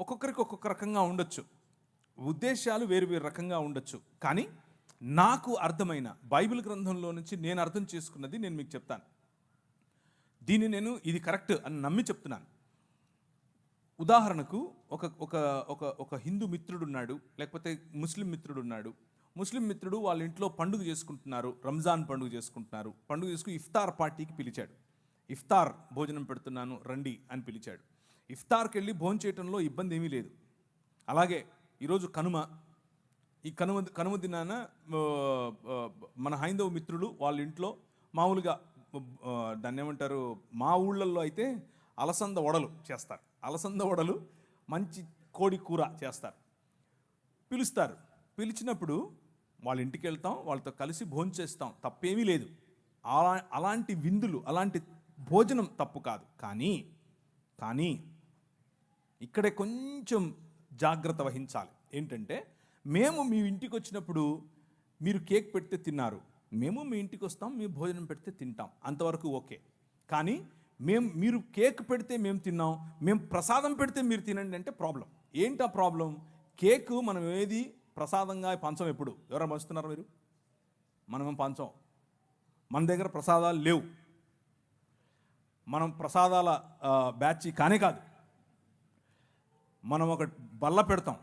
ఒక్కొక్కరికి ఒక్కొక్క రకంగా ఉండొచ్చు. ఉద్దేశాలు వేరు వేరు రకంగా ఉండొచ్చు. కానీ నాకు అర్థమైన బైబిల్ గ్రంథంలో నుంచి నేను అర్థం చేసుకున్నది నేను మీకు చెప్తాను. దీన్ని నేను ఇది కరెక్ట్ అని నమ్మి చెప్తున్నాను. ఉదాహరణకు ఒక ఒక ఒక ఒక హిందూ మిత్రుడు ఉన్నాడు లేకపోతే ముస్లిం మిత్రుడు ఉన్నాడు ముస్లిం మిత్రుడు వాళ్ళ ఇంట్లో పండుగ చేసుకుంటున్నారు రంజాన్ పండుగ చేసుకుంటున్నారు. పండుగ చేసుకుని ఇఫ్తార్ పార్టీకి పిలిచాడు. ఇఫ్తార్ భోజనం పెడుతున్నాను రండి అని పిలిచాడు. ఇఫ్తార్కి వెళ్ళి భోజనం చేయటంలో ఇబ్బంది ఏమీ లేదు. అలాగే ఈరోజు కనుమ ఈ కనుమ కనుమ దినాన మన హైందవ మిత్రులు వాళ్ళ ఇంట్లో మామూలుగా దాన్ని ఏమంటారు మా ఊళ్ళల్లో అయితే అలసంద వడలు చేస్తారు. అలసంద వడలు మంచి కోడి కూర చేస్తారు. పిలుస్తారు. పిలిచినప్పుడు వాళ్ళ ఇంటికి వెళ్తాం వాళ్ళతో కలిసి భోజనం చేస్తాం తప్పేమీ లేదు. అలా అలాంటి విందులు అలాంటి భోజనం తప్పు కాదు. కానీ కానీ ఇక్కడే కొంచెం జాగ్రత్త వహించాలి. ఏంటంటే మేము మీ ఇంటికి వచ్చినప్పుడు మీరు కేక్ పెడితే తిన్నారు. మేము మీ ఇంటికి వస్తాం మీ భోజనం పెడితే తింటాం. అంతవరకు ఓకే. కానీ మేము మీరు కేక్ పెడితే మేము తిన్నాం మేము ప్రసాదం పెడితే మీరు తినండి అంటే ప్రాబ్లం. ఏంటి ఆ ప్రాబ్లం? కేక్ మనం ఏది ప్రసాదంగా పంచం ఎప్పుడు? ఎవరైనా పంచుతున్నారు మీరు? మనమేం పంచం. మన దగ్గర ప్రసాదాలు లేవు. మనం ప్రసాదాల బ్యాచ్ కానే కాదు. మనం ఒక బల్ల పెడతాం.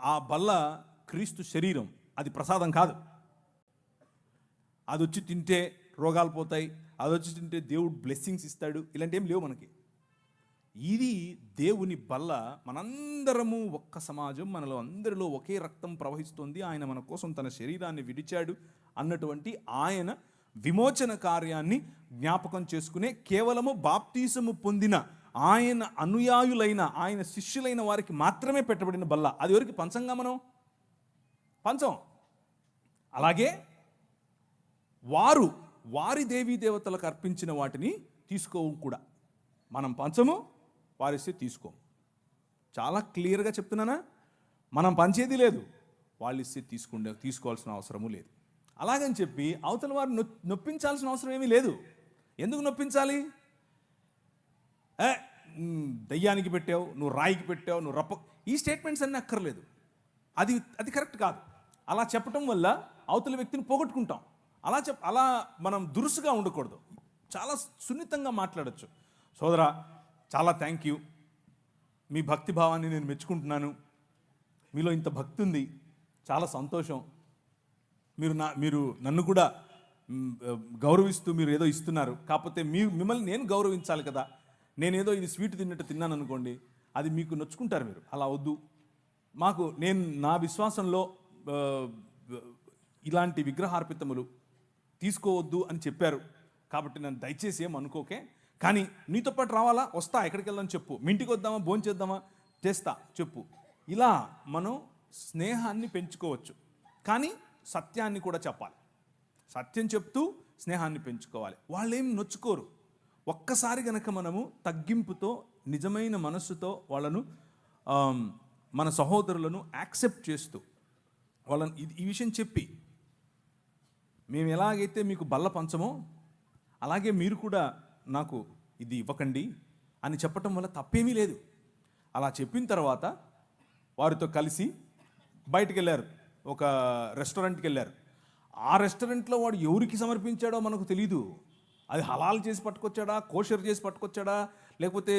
ఆ బల్ల క్రీస్తు శరీరం. అది ప్రసాదం కాదు. అది వచ్చి తింటే రోగాలు పోతాయి. అది వచ్చి తింటే దేవుడు బ్లెస్సింగ్స్ ఇస్తాడు. ఇలాంటి ఏం లేవు మనకి. ఇది దేవుని బల్ల మనందరము ఒక్క సమాజం మనలో అందరిలో ఒకే రక్తం ప్రవహిస్తుంది. ఆయన మన కోసం తన శరీరాన్ని విడిచాడు అన్నటువంటి ఆయన విమోచన కార్యాన్ని జ్ఞాపకం చేసుకునే కేవలము బాప్తీసము పొందిన ఆయన అనుయాయులైన ఆయన శిష్యులైన వారికి మాత్రమే పెట్టబడిన బల్ల. అది ఎవరికి? పంచంగా మనం పంచం. అలాగే వారు వారి దేవీ దేవతలకు అర్పించిన వాటిని తీసుకోవు కూడా. మనం పంచము వారిస్తే తీసుకోము చాలా క్లియర్గా చెప్తున్నానా? మనం పంచేది లేదు. వాళ్ళు ఇస్తే తీసుకుండే తీసుకోవాల్సిన అవసరము లేదు. అలాగని చెప్పి అవతల వారు నొప్పించాల్సిన అవసరం ఏమీ లేదు. ఎందుకు నొప్పించాలి? ఏ దయ్యానికి పెట్టావు నువ్వు రాయికి పెట్టావు నువ్వు రప్ప ఈ స్టేట్మెంట్స్ అన్నీ అక్కర్లేదు. అది అది కరెక్ట్ కాదు. అలా చెప్పటం వల్ల అవతల వ్యక్తిని పోగొట్టుకుంటాం. అలా చెప్ అలా మనం దురుసుగా ఉండకూడదు. చాలా సున్నితంగా మాట్లాడచ్చు. సోదరా చాలా థ్యాంక్ యూ మీ భక్తి భావాన్ని నేను మెచ్చుకుంటున్నాను. మీలో ఇంత భక్తి ఉంది. చాలా సంతోషం. మీరు నా మీరు నన్ను కూడా గౌరవిస్తూ మీరు ఏదో ఇస్తున్నారు. కాకపోతే మీ మిమ్మల్ని నేను గౌరవించాలి కదా. నేనేదో ఇది స్వీట్ తిన్నట్టు తిన్నాను అనుకోండి అది మీకు నొచ్చుకుంటారు మీరు. అలా వద్దు. మాకు నేను నా విశ్వాసంలో ఇలాంటి విగ్రహార్పితములు తీసుకోవద్దు అని చెప్పారు. కాబట్టి నన్ను దయచేసి ఏం అనుకోకే. కానీ నీతో పాటు రావాలా? వస్తా ఎక్కడికి వెళ్దాం చెప్పు. మీ ఇంటికి వద్దామా? భోజనం చేద్దామా? చేస్తా చెప్పు. ఇలా మనం స్నేహాన్ని పెంచుకోవచ్చు. కానీ సత్యాన్ని కూడా చెప్పాలి. సత్యం చెప్తూ స్నేహాన్ని పెంచుకోవాలి. వాళ్ళేం నొచ్చుకోరు. ఒక్కసారి గనక మనము తగ్గింపుతో నిజమైన మనస్సుతో వాళ్ళను మన సహోదరులను యాక్సెప్ట్ చేస్తూ వాళ్ళని ఇది- ఈ విషయం చెప్పి మేము ఎలాగైతే మీకు బల్ల పంచమో అలాగే మీరు కూడా నాకు ఇది ఇవ్వకండి అని చెప్పటం వల్ల తప్పేమీ లేదు. అలా చెప్పిన తర్వాత వారితో కలిసి బయటికి వెళ్ళారు ఒక రెస్టారెంట్కి వెళ్ళారు. ఆ రెస్టారెంట్లో వాడు ఎవరికి సమర్పించాడో మనకు తెలీదు. అది హలాల్ చేసి పట్టుకొచ్చాడా? కోషర్ చేసి పట్టుకొచ్చాడా? లేకపోతే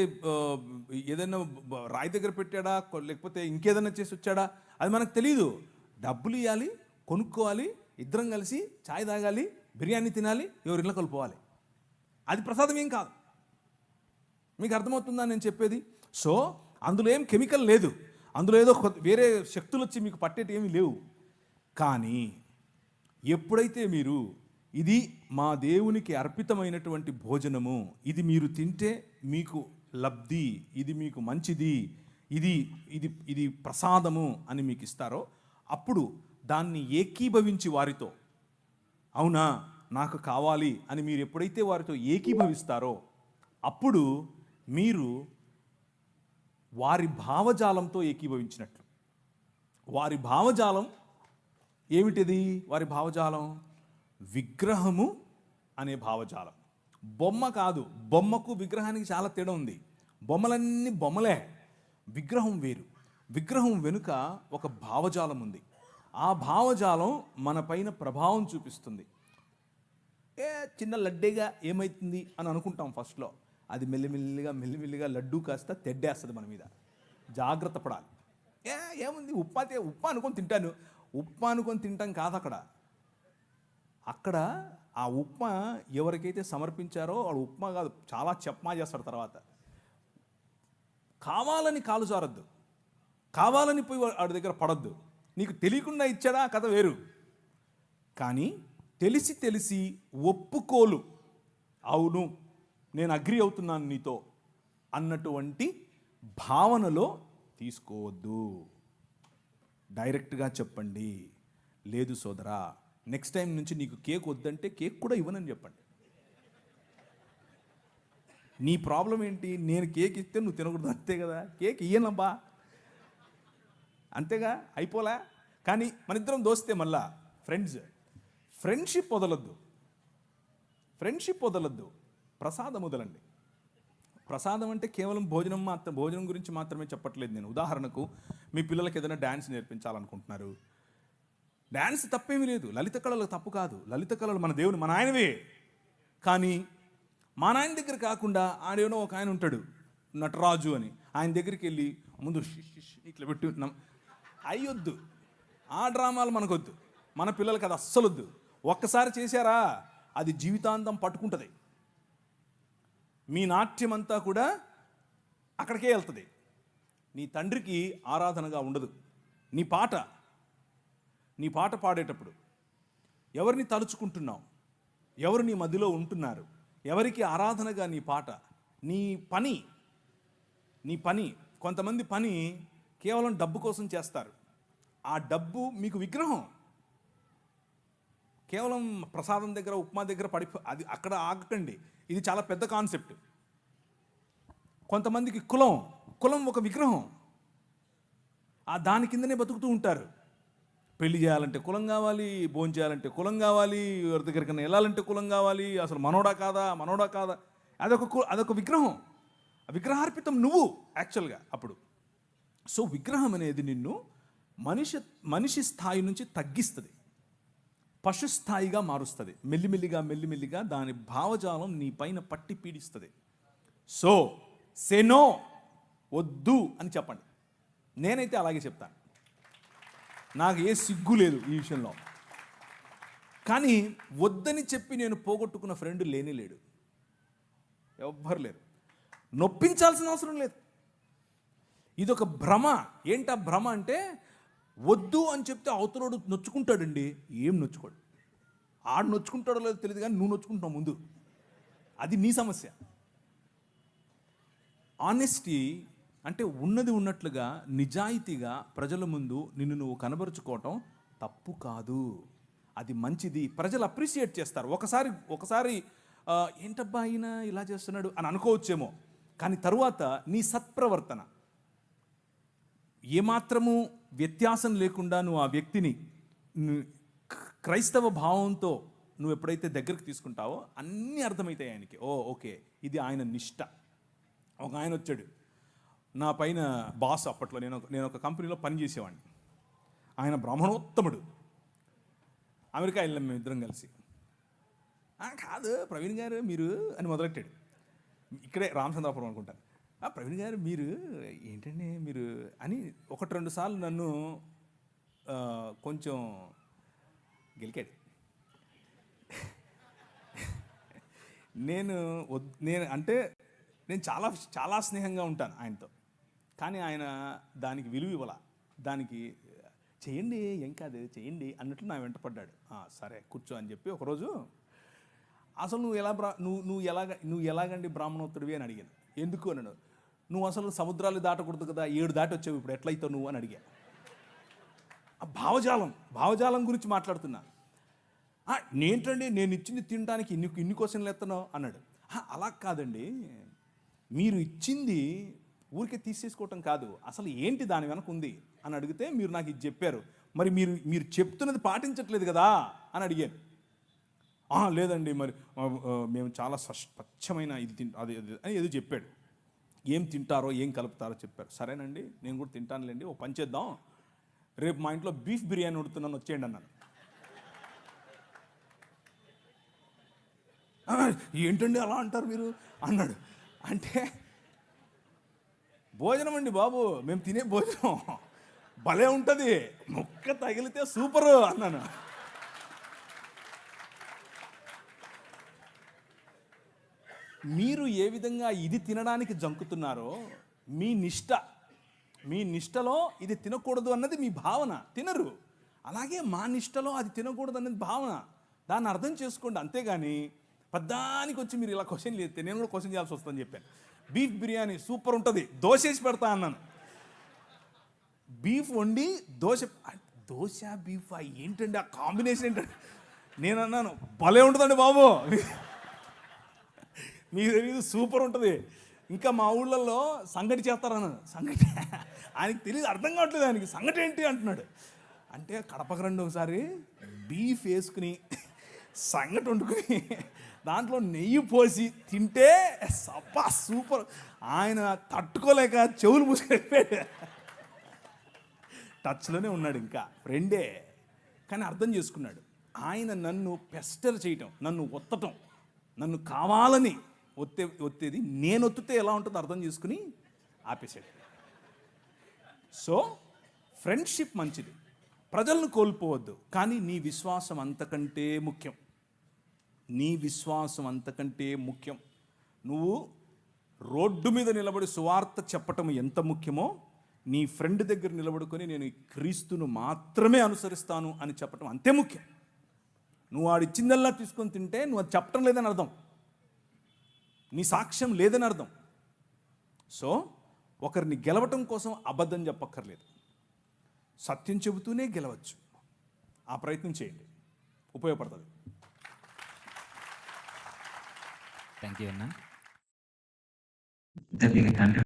ఏదైనా రాయి దగ్గర పెట్టాడా? లేకపోతే ఇంకేదైనా చేసి వచ్చాడా? అది మనకు తెలియదు డబ్బులు ఇవ్వాలి కొనుక్కోవాలి ఇద్దరం కలిసి చాయ్ తాగాలి బిర్యానీ తినాలి ఎవరి ఇళ్ళ కలుపుకోవాలి. అది ప్రసాదం ఏం కాదు. మీకు అర్థమవుతుందా నేను చెప్పేది? సో అందులో ఏం కెమికల్ లేదు. అందులో ఏదో వేరే శక్తులు వచ్చి మీకు పట్టేటి ఏమీ లేవు. కానీ ఎప్పుడైతే మీరు ఇది మా దేవునికి అర్పితమైనటువంటి భోజనము. ఇది మీరు తింటే మీకు లబ్ధి ఇది మీకు మంచిది ఇది ఇది ఇది ప్రసాదము అని మీకు ఇస్తారో అప్పుడు దాన్ని ఏకీభవించి వారితో అవునా నాకు కావాలి అని మీరు ఎప్పుడైతే వారితో ఏకీభవిస్తారో అప్పుడు మీరు వారి భావజాలంతో ఏకీభవించినట్లు. వారి భావజాలం ఏమిటిది? వారి భావజాలం? విగ్రహము అనే భావజాలం. బొమ్మ కాదు బొమ్మకు విగ్రహానికి చాలా తేడా ఉంది. బొమ్మలన్నీ బొమ్మలే విగ్రహం వేరు. విగ్రహం వెనుక ఒక భావజాలం ఉంది. ఆ భావజాలం మన పైన ప్రభావం చూపిస్తుంది. ఏ చిన్న లడ్డేగా ఏమవుతుంది అని అనుకుంటాం ఫస్ట్లో. అది మెల్లిమెల్లిగా మెల్లిమెల్లిగా లడ్డు కాస్త తెడ్డేస్తుంది మన మీద. జాగ్రత్త పడాలి. ఏ ఏముంది? ఉప్మా తే- ఉప్మా అనుకొని తింటాను. ఉప్మా అనుకొని తింటాం కాదు అక్కడ అక్కడ ఆ ఉప్మా ఎవరికైతే సమర్పించారో వాడు ఉప్మా కాదు చాలా చెప్మా చేస్తాడు తర్వాత. కావాలని కాలు జారద్దు. కావాలని పోయి వాడి దగ్గర పడద్దు. నీకు తెలియకుండా ఇచ్చాడా కథ వేరు. కానీ తెలిసి తెలిసి ఒప్పుకోలు. అవును నేను అగ్రి అవుతున్నాను నీతో అన్నటువంటి భావనలో తీసుకోవద్దు. డైరెక్ట్గా చెప్పండి. లేదు సోదరా నెక్స్ట్ టైం నుంచి నీకు కేక్ వద్దంటే కేక్ కూడా ఇవ్వనని చెప్పండి. నీ ప్రాబ్లం ఏంటి? నేను కేక్ ఇస్తే నువ్వు తినకూడదు అంతే కదా? కేక్ ఇయ్యనబ్బా. అంతేగా? అయిపోలే? కానీ మన ఇద్దరం దోస్తే మళ్ళా ఫ్రెండ్స్ ఫ్రెండ్షిప్ వదలొద్దు. ఫ్రెండ్షిప్ వదలొద్దు. ప్రసాదం వదలండి. ప్రసాదం అంటే కేవలం భోజనం మాత్రం భోజనం గురించి మాత్రమే చెప్పట్లేదు నేను. ఉదాహరణకు మీ పిల్లలకి ఏదైనా డ్యాన్స్ నేర్పించాలనుకుంటున్నారు. డ్యాన్స్ తప్పేమీ లేదు. లలిత కళలు తప్పు కాదు. లలిత కళలు మన దేవుని మన ఆయనవే. కానీ మా నాయన దగ్గర కాకుండా ఆడేనో ఒక ఆయన ఉంటాడు. నటరాజు అని. ఆయన దగ్గరికి వెళ్ళి ముందు ఇట్లా పెట్టి అయ్యొద్దు. ఆ డ్రామాలు మనకొద్దు. మన పిల్లలకి అది అస్సలొద్దు. ఒక్కసారి చేశారా? అది జీవితాంతం పట్టుకుంటుంది. మీ నాట్యం అంతా కూడా అక్కడికే వెళ్తుంది. నీ తండ్రికి ఆరాధనగా ఉండదు. నీ పాట నీ పాట పాడేటప్పుడు ఎవరిని తలుచుకుంటున్నావు? ఎవరు నీ మధ్యలో ఉంటున్నారు? ఎవరికి ఆరాధనగా నీ పాట? నీ పని నీ పని కొంతమంది పని కేవలం డబ్బు కోసం చేస్తారు. ఆ డబ్బు మీకు విగ్రహం. కేవలం ప్రసాదం దగ్గర ఉప్మా దగ్గర పడి అది అక్కడ ఆగకండి. ఇది చాలా పెద్ద కాన్సెప్ట్. కొంతమందికి కులం కులం ఒక విగ్రహం. ఆ దాని కిందనే బతుకుతూ ఉంటారు. పెళ్ళి చేయాలంటే కులం కావాలి భోజనం చేయాలంటే కులం కావాలి ఎవరి దగ్గరికైనా వెళ్ళాలంటే కులం కావాలి అసలు మనోడా కాదా మనోడా కాదా? అదొక కు- అదొక విగ్రహం. విగ్రహార్పితం నువ్వు యాక్చువల్గా అప్పుడు. సో విగ్రహం అనేది నిన్ను మనిషి మనిషి స్థాయి నుంచి తగ్గిస్తుంది. పశు స్థాయిగా మారుస్తుంది. మెల్లిమెల్లిగా మెల్లిమెల్లిగా దాని భావజాలం నీ పైన పట్టి పీడిస్తుంది. సో సెనో వద్దు అని చెప్పండి. నేనైతే అలాగే చెప్తాను. నాకు ఏ సిగ్గు లేదు ఈ విషయంలో. కానీ వద్దని చెప్పి నేను పోగొట్టుకున్న ఫ్రెండ్ లేనే లేడు. ఎవ్వరు లేరు. నొప్పించాల్సిన అవసరం లేదు. ఇదొక భ్రమ. ఏంటా భ్రమ అంటే వద్దు అని చెప్తే అవతలోడు నొచ్చుకుంటాడండి ఏం నొచ్చుకోడు. ఆడు నొచ్చుకుంటాడో లేదో తెలియదు కానీ నువ్వు నొచ్చుకుంటున్నావు ముందు. అది నీ సమస్య. ఆనెస్టీ అంటే ఉన్నది ఉన్నట్లుగా నిజాయితీగా ప్రజల ముందు నిన్ను నువ్వు కనబరుచుకోవటం తప్పు కాదు. అది మంచిది. ప్రజలు అప్రిషియేట్ చేస్తారు. ఒకసారి ఒకసారి ఏంటబ్బా ఆయన ఇలా చేస్తున్నాడు? అని అనుకోవచ్చేమో. కానీ తరువాత నీ సత్ప్రవర్తన. ఏమాత్రము వ్యత్యాసం లేకుండా నువ్వు ఆ వ్యక్తిని క్రైస్తవ భావంతో నువ్వు ఎప్పుడైతే దగ్గరికి తీసుకుంటావో అన్నీ అర్థమవుతాయి ఆయనకి. ఓ ఓకే. ఇది ఆయన నిష్ట. ఒక ఆయన వచ్చాడు. నా పైన బాస్ అప్పట్లో నేను ఒక- నేను ఒక కంపెనీలో పనిచేసేవాడిని ఆయన బ్రాహ్మణోత్తముడు. అమెరికా వెళ్ళాం మేము ఇద్దరం కలిసి. కాదు ప్రవీణ్ గారు మీరు అని మొదలెట్టాడు. ఇక్కడే రామచంద్రాపురం అనుకుంటాను "ఆ, ప్రవీణ్ గారు మీరు ఏంటండి మీరు అని ఒకటి రెండు సార్లు నన్ను కొంచెం గెలికాడు. నేను వద్- నేను అంటే నేను చాలా చాలా స్నేహంగా ఉంటాను ఆయనతో. కానీ ఆయన దానికి విలువ ఇవ్వాల. దానికి చేయండి ఏం కాదు చేయండి అన్నట్లు నా వెంట పడ్డాడు. సరే కూర్చో అని చెప్పి ఒకరోజు అసలు నువ్వు ఎలా బ్రా నువ్వు నువ్వు ఎలాగ నువ్వు ఎలాగండి బ్రాహ్మణోత్తరువి అని అడిగాను. ఎందుకు అన్నాడు నువ్వు అసలు సముద్రాలు దాటకూడదు కదా ఏడు దాటి వచ్చావు ఇప్పుడు ఎట్లయితావు నువ్వు అని అడిగా. ఆ భావజాలం భావజాలం గురించి మాట్లాడుతున్నా. నేంటండి నేను ఇచ్చింది తినడానికి ఇన్ని ఇన్ని క్వశ్చన్లు ఎత్తనో అన్నాడు. అలా కాదండి. మీరు ఇచ్చింది ఊరికే తీసేసుకోవటం కాదు. అసలు ఏంటి దాని వెనక ఉంది? అని అడిగితే మీరు నాకు ఇది చెప్పారు. మరి మీరు మీరు చెప్తున్నది పాటించట్లేదు కదా? అని అడిగాను. లేదండి మరి మేము చాలా స్వచ్ఛమైన ఇది తింట అది అది అని ఏదో చెప్పాడు. ఏం తింటారో ఏం కలుపుతారో చెప్పారు. సరేనండి నేను కూడా తింటానులేండి ఓ పని చేద్దాం. రేపు మా ఇంట్లో బీఫ్ బిర్యానీ వండుతున్నాను వచ్చేయండి అన్నాను. ఏంటండి అలా అంటారు మీరు? అన్నాడు. అంటే భోజనం అండి బాబు మేము తినే భోజనం. భలే ఉంటుంది. ముక్క తగిలితే సూపర్ అన్నాను. మీరు ఏ విధంగా ఇది తినడానికి జంకుతున్నారో మీ నిష్ట మీ నిష్టలో ఇది తినకూడదు అన్నది మీ భావన. తినరు. అలాగే మా నిష్టలో అది తినకూడదు అనేది భావన. దాన్ని అర్థం చేసుకోండి. అంతేగాని పద్దానికి వచ్చి మీరు ఇలా క్వశ్చన్ చేస్తే నేను కూడా క్వశ్చన్ చేయాల్సి వస్తుందని చెప్పాను. బీఫ్ బిర్యానీ సూపర్ ఉంటుంది. దోశ వేసి పెడతా అన్నాను. బీఫ్ వండి దోశ దోశ బీఫ్ ఏంటండి ఆ కాంబినేషన్ ఏంటండి? నేను అన్నాను భలే ఉంటుందండి బాబు. మీకు తెలియదు సూపర్ ఉంటుంది. ఇంకా మా ఊళ్ళల్లో సంగటి చేస్తారన్నాను సంగటి ఆయనకి తెలియదు అర్థం కావట్లేదు ఆయనకి. సంగటి ఏంటి అంటున్నాడు. అంటే కడపకు రండి ఒకసారి. బీఫ్ వేసుకుని సంగటి వండుకుని దాంట్లో నెయ్యి పోసి తింటే సబ్బా సూపర్. ఆయన తట్టుకోలేక చెవులు మూసుకెళ్ళిపోయాడు. టచ్లోనే ఉన్నాడు ఇంకా ఫ్రెండే. కానీ అర్థం చేసుకున్నాడు. ఆయన నన్ను పెస్టర్ చేయటం నన్ను ఒత్తటం నన్ను కావాలని ఒత్తే ఒత్తేది నేను ఒత్తితే ఎలా ఉంటుందో అర్థం చేసుకుని ఆపేసాడు సో ఫ్రెండ్షిప్ మంచిది. ప్రజలను కోల్పోవద్దు కానీ నీ విశ్వాసం అంతకంటే ముఖ్యం. నీ విశ్వాసం అంతకంటే ముఖ్యం. నువ్వు రోడ్డు మీద నిలబడి సువార్త చెప్పటం ఎంత ముఖ్యమో నీ ఫ్రెండ్ దగ్గర నిలబడుకొని నేను క్రీస్తును మాత్రమే అనుసరిస్తాను అని చెప్పటం అంతే ముఖ్యం. నువ్వు వాడిచ్చిందల్లా తీసుకొని తింటే నువ్వు అది చెప్పటం లేదని అర్థం. నీ సాక్ష్యం లేదని అర్థం. సో ఒకరిని గెలవటం కోసం అబద్ధం చెప్పక్కర్లేదు. సత్యం చెబుతూనే గెలవచ్చు. ఆ ప్రయత్నం చేయండి. ఉపయోగపడుతుంది. థ్యాంక్ యూ అన్న That you can